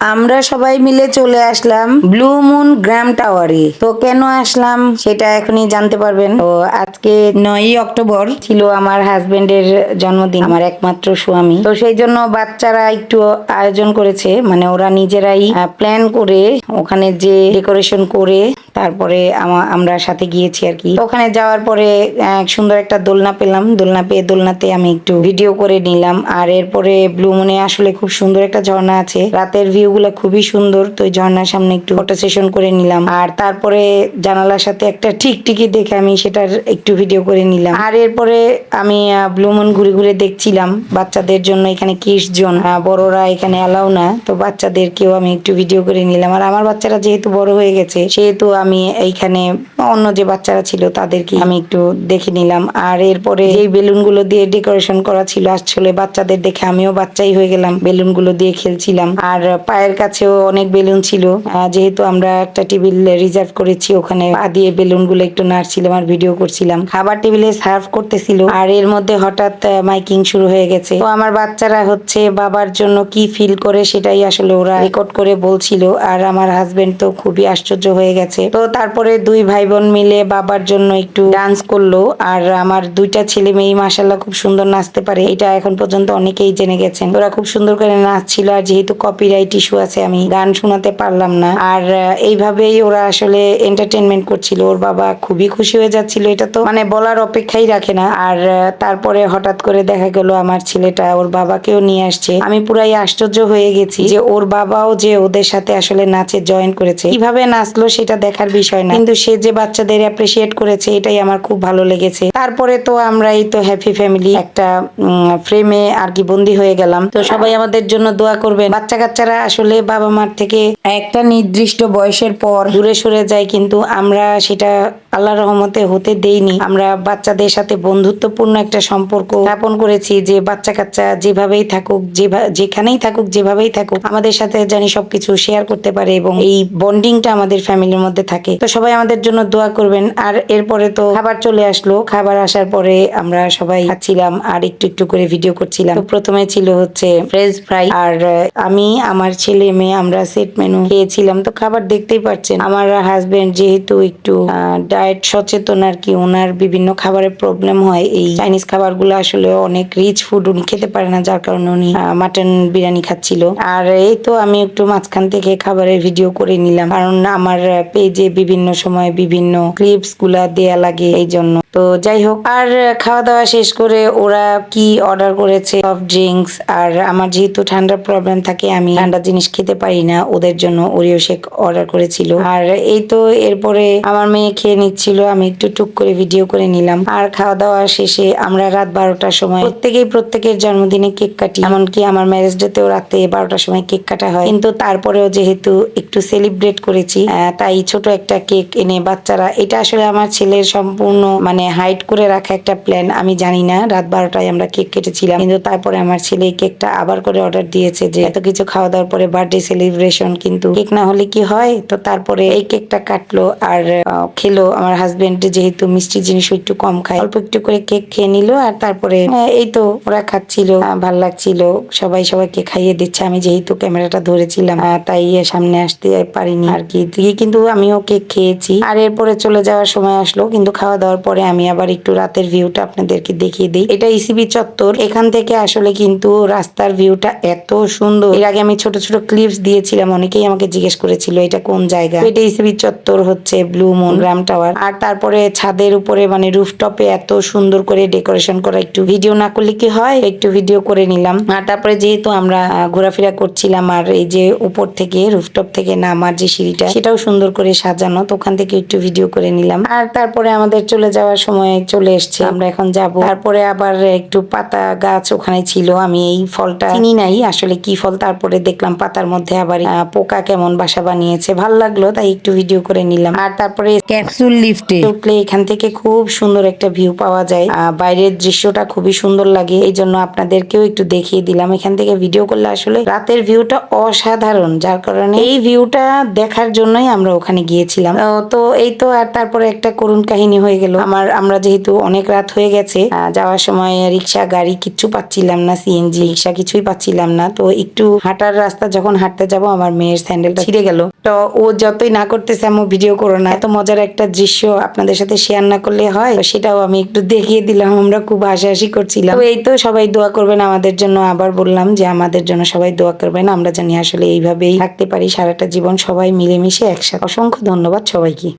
আমরা সবাই মিলে চলে আসলাম ব্লু মুন গ্রাম টাওয়ারে তো কেন আসলাম সেটা এখনই জানতে পারবেন। তো আজকে নয়ই অক্টোবর ছিল আমার হাজবেন্ডের জন্মদিন, আমার একমাত্র স্বামী। তো সেই জন্য বাচ্চারা একটু আয়োজন করেছে মানে ওরা নিজেরাই প্ল্যান করে ওখানে যে ডেকোরেশন করে তারপরে আমরা সাথে গিয়েছি আর কি। ওখানে যাওয়ার পরে সুন্দর একটা দোলনা পেলাম। দোলনা পেয়ে দোলনাতে আমি একটু ভিডিও করে নিলাম। আর এরপরে ব্লু মুনে আসলে খুব সুন্দর একটা ঝর্ণা আছে। রাতের ভিউ গুলো খুবই সুন্দর। তো ওই ঝর্ণার সামনে একটু ফটো সেশন করে নিলাম। আর তারপরে জানালার সাথে একটা টিকটিকি দেখে আমি সেটার একটু ভিডিও করে নিলাম। আর এরপরে আমি ব্লু মুন ঘুরে ঘুরে দেখছিলাম বাচ্চাদের জন্য এখানে কিস জোন বড়রা এখানে অ্যালাউ না, তো বাচ্চাদেরকেও আমি একটু ভিডিও করে নিলাম। আর আমার বাচ্চারা যেহেতু বড় হয়ে গেছে, সেহেতু আমি এইখানে অন্য যে বাচ্চারা ছিল তাদেরকে আমি একটু দেখে নিলাম। আর এরপরে এই বেলুনগুলো দিয়ে ডেকোরেশন করা ছিল, আসলে বাচ্চাদের দেখে আমিও বাচ্চাই হয়ে গেলাম। বেলুনগুলো দিয়ে খেলছিলাম। আর পায়ের কাছেও অনেক বেলুন ছিল। যেহেতু আমরা একটা টেবিল রিজার্ভ করেছি, ওখানে দিয়ে বেলুনগুলো একটু নাড়ছিলাম আর ভিডিও করছিলাম। খাবার টেবিলে সার্ভ করতেছিল আর এর মধ্যে হঠাৎ মাইকিং শুরু হয়ে গেছে। তো আমার বাচ্চারা হচ্ছে বাবার জন্য কি ফিল করে সেটাই আসলে ওরা রেকর্ড করে বলছিল আর আমার হাজবেন্ড তো খুবই আশ্চর্য হয়ে গেছে। তো তারপরে দুই ভাই বোন মিলে বাবার জন্য একটু ডান্স করল আর আমার দুইটা ছেলে মেয়ে মাসাল্লাহ খুব সুন্দর নাচতে পারে। এটা এখন পর্যন্ত অনেকেই জেনে গেছেন। ওরা খুব সুন্দর করে নাচছিল আর যেহেতু কপিরাইট ইস্যু আছে, আমি গান শোনাতে পারলাম না। আর এইভাবেই ওরা আসলে এন্টারটেনমেন্ট করছিল। ওর বাবা খুবই খুশি হয়ে যাচ্ছিল, এটা তো মানে বলার অপেক্ষাই রাখে না। আর তারপরে হঠাৎ করে দেখা গেল আমার ছেলেটা ওর বাবাকেও নিয়ে আসছে। আমি পুরাই আশ্চর্য হয়ে গেছি যে ওর বাবাও যে ওদের সাথে আসলে নাচে জয়েন করেছে, কীভাবে নাচলো সেটা দেখার বিষয় না। কিন্তু সে যে বাচ্চাদের অ্যাপ্রিসিয়েট করেছে, এটাই আমার খুব ভালো লেগেছে। তারপরে তো আমরা এই তো হ্যাপি ফ্যামিলি একটা ফ্রেমে আর কি বন্দি হয়ে গেলাম। তো সবাই আমাদের জন্য দোয়া করবেন। বাচ্চা কাচ্চারা আসলে বাবা মার থেকে একটা নির্দিষ্ট বয়সের পর দূরে সরে যায় কিন্তু আমরা সেটা আল্লাহ রহমতে হতে দেইনি। আমরা বাচ্চাদের সাথে বন্ধুত্বপূর্ণ একটা সম্পর্ক স্থাপন করেছি যে বাচ্চা কাচ্চা যেভাবেই থাকুক যেখানেই থাকুক, যেভাবেই থাকুক, আমাদের সাথে জানি সবকিছু শেয়ার করতে পারে এবং এই বন্ডিংটা আমাদের ফ্যামিলির মধ্যে থাকে। তো সবাই আমাদের জন্য দোয়া করবেন। আর এরপরে তো খাবার চলে আসলো। খাবার আসার পরে আমরা সবাই খাচ্ছিলাম আর একটু একটু করে ভিডিও করছিলাম। প্রথমে ছিল হচ্ছে ফ্রেঞ্চ ফ্রাই আর আমি, আমার ছেলে মেয়ে, আমরা সেট মেনু খেয়েছিলাম। তো খাবার দেখতেই পাচ্ছেন, আমার হাজবেন্ড যেহেতু একটু ডায়েট সচেতন আর কি, ওনার বিভিন্ন খাবারের প্রবলেম হয়। এই চাইনিজ খাবারগুলো আসলে অনেক রিচ ফুড উনি খেতে পারে না, যার কারণে উনি মাটন বিরিয়ানি খাচ্ছিল। আর এই তো আমি একটু মাঝখান থেকে খাবারের ভিডিও করে নিলাম। কারণ আমার পেজে বিভিন্ন সময় বিভিন্ন ক্লিপসগুলা দেয়া লাগে, এই জন্য। তো যাই হোক, আর খাওয়া দাওয়া শেষ করে ওরা কি অর্ডার করেছে? সফট ড্রিঙ্কস আর আমার যেহেতু ঠান্ডার প্রবলেম থাকে, আমি ঠান্ডা জিনিস খেতে পারি না, ওদের জন্য ওরিও শেক অর্ডার করেছিল। আর এই তো এরপরে আমার মেয়ে খেয়ে নিচ্ছিল, আমি একটু টুক করে ভিডিও করে নিলাম। আর খাওয়া দাওয়া শেষে আমরা রাত বারোটার সময় প্রত্যেকেই প্রত্যেকের জন্মদিনে কেক কাটি, এমনকি আমার ম্যারেজ ডেতেও রাতে বারোটার সময় কেক কাটা হয়। কিন্তু তারপরেও যেহেতু একটু সেলিব্রেট করেছি তাই ছোট একটা কেক এনে বাচ্চারা, এটা আসলে আমার ছেলের সম্পূর্ণ মানে হাইট করে রাখা একটা প্ল্যান আমি জানি না, রাত বারোটায় আমরা কেক কেটেছিলাম। কিন্তু তারপরে আমার ছেলে কেকটা আবার করে অর্ডার দিয়েছে যে এত কিছু খাওয়া দাওয়ার পরে বার্থডে সেলিব্রেশন কিন্তু কেক না হলে কি হয়? তো তারপরে এই কেকটা কাটলো আর খেলো। আমার হাজবেন্ড যেহেতু মিষ্টি জিনিস একটু কম খায়, অল্প একটু করে কেক খেয়ে নিল আর তারপরে এই তো ওরা খাচ্ছিল ভালো লাগছিল। সবাই সবাইকে খাইয়ে দিচ্ছে। আমি যেহেতু ক্যামেরাটা ধরেছিলাম তাই সামনে আসতে পারিনি আর কি। কিন্তু আমিও কেক খেয়েছি। আর এরপরে চলে যাওয়ার সময় আসলো, কিন্তু খাওয়া দাওয়ার পরে আমি আবার একটু রাতের ভিউটা আপনাদেরকে দেখিয়ে দিই। এটা ইসিবি চত্বর। এখান থেকে আসলে কিন্তু রাস্তার ভিউটা এত সুন্দর। এর আগে আমি ছোট ছোট ক্লিপস দিয়েছিলাম। অনেকেই আমাকে জিজ্ঞেস করেছিল, এটা কোন জায়গা? এটা ইসিবি চত্বর হচ্ছে ব্লু মুন গ্রাম টাওয়ার আর তারপরে ছাদের উপরে মানে রুফটপে এত সুন্দর করে ডেকোরেশন করা একটু ভিডিও না করলে কি হয়? একটু ভিডিও করে নিলাম। আর তারপরে যেহেতু আমরা ঘোরাফেরা করছিলাম আর এই যে উপর থেকে রুফটপ থেকে নামার যে সিঁড়িটা, সেটাও সুন্দর করে সাজানো। তো ওখান থেকে একটু ভিডিও করে নিলাম। আর তারপরে আমাদের চলে যাওয়ার সময় চলে এসছে। আমরা এখন যাব। তারপরে আবার একটু পাতা গাছ ওখানে ছিল আমি এই ফলটা চিনি নাই। আসলে কি ফল? তারপরে দেখলাম পাতার মধ্যে আবার পোকা কেমন বাসা বানিয়েছে। ভালো লাগল তাই একটু ভিডিও করে নিলাম। আর তারপরে ক্যাপসুল লিফটে। উঠলে এখান থেকে খুব সুন্দর একটা ভিউ পাওয়া যায়। বাইরের দৃশ্যটা খুবই সুন্দর লাগে এই জন্য আপনাদেরকেও একটু দেখিয়ে দিলাম। এখান থেকে ভিডিও করলে আসলে রাতের ভিউটা অসাধারণ যার কারণে এই ভিউটা দেখার জন্যই আমরা ওখানে গিয়েছিলাম। তো এই তো আর তারপরে একটা করুণ কাহিনী হয়ে গেল। আমার আমরা যেহেতু অনেক রাত হয়ে গেছে যাওয়ার সময় রিক্সা, গাড়ি কিচ্ছু পাচ্ছিলাম না সিএনজি রিক্সা কিছুই পাচ্ছিলাম না। তো একটু হাঁটার রাস্তা যখন হাঁটতে যাব, আমার মেয়ের স্যান্ডেলটা ছিঁড়ে গেল। তো ও যতই না করতেছে আমি ভিডিও করো না। এত মজার একটা দৃশ্য আপনাদের সাথে শেয়ার না করলে হয় সেটাও আমি একটু দেখিয়ে দিলাম। আমরা খুব হাসাহাসি করছিলাম। তো এই তো সবাই দোয়া করবেন আমাদের জন্য। আবার বললাম যে, আমাদের জন্য সবাই দোয়া করবেন। আমরা জানি আসলে এইভাবেই থাকতে পারি, সারাটা জীবন সবাই মিলেমিশে একসাথে। অসংখ্য ধন্যবাদ সবাইকে।